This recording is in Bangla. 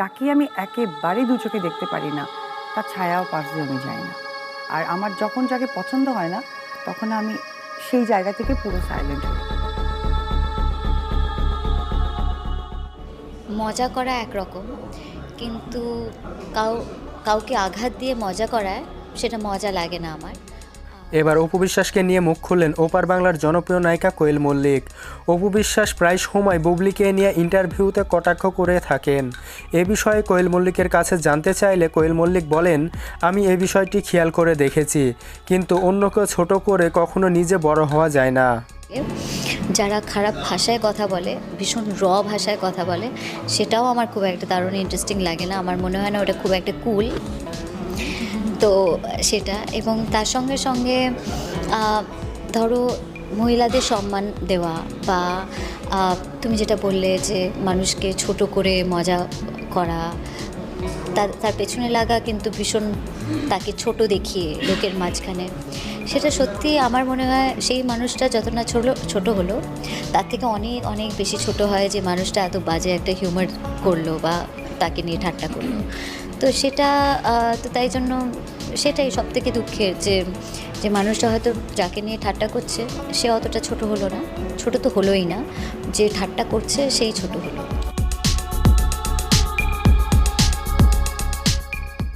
যাকে আমি একেবারে দু চোখে দেখতে পারি না, তার ছায়াও পাশ দিয়ে আমি যাই না। আর আমার যখন যাকে পছন্দ হয় না, তখন আমি সেই জায়গা থেকে পুরো সাইলেন্ট হই। মজা করা একরকম, কিন্তু কাউ, কাউকে আঘাত দিয়ে মজা করায় সেটা মজা লাগে না আমার। এবার অপু বিশ্বাসকে নিয়ে মুখ খুললেন ওপার বাংলার জনপ্রিয় নায়িকা কোয়েল মল্লিক। অপু বিশ্বাস প্রায় সময় বুবলিকে নিয়ে ইন্টারভিউতে কটাক্ষ করে থাকেন। এ বিষয়ে কোয়েল মল্লিকের কাছে জানতে চাইলে কোয়েল মল্লিক বলেন, আমি এ বিষয়টি খেয়াল করে দেখেছি, কিন্তু অন্যকে ছোট করে কখনো নিজে বড় হওয়া যায় না। যারা খারাপ ভাষায় কথা বলে, ভীষণ র ভাষায় কথা বলে, সেটাও আমার খুব একটা দারুণ ইন্টারেস্টিং লাগে না। আমার মনে হয় না ওটা খুব একটা কুল তো সেটা এবং তার সঙ্গে সঙ্গে ধরো মহিলাদের সম্মান দেওয়া বা তুমি যেটা বললে যে মানুষকে ছোট করে মজা করা, তার তার পেছনে লাগা কিন্তু ভীষণ তাকে ছোট দেখিয়ে লোকের মাঝখানে। সেটা সত্যি আমার মনে হয় সেই মানুষটা যত না ছোট ছোট হলো, তার থেকে অনেক অনেক বেশি ছোট হয় যে মানুষটা এত বাজে একটা হিউমার করল বা তাকে নিয়ে ঠাট্টা করল। তো সেটা তো তাই জন্য সেটাই সব থেকে দুঃখের যে যে মানুষটা হয়তো যাকে নিয়ে ঠাট্টা করছে, সে অতটা ছোট হলো না। ছোট তো হলোই না। যে ঠাট্টা করছে, সেই ছোট হলো।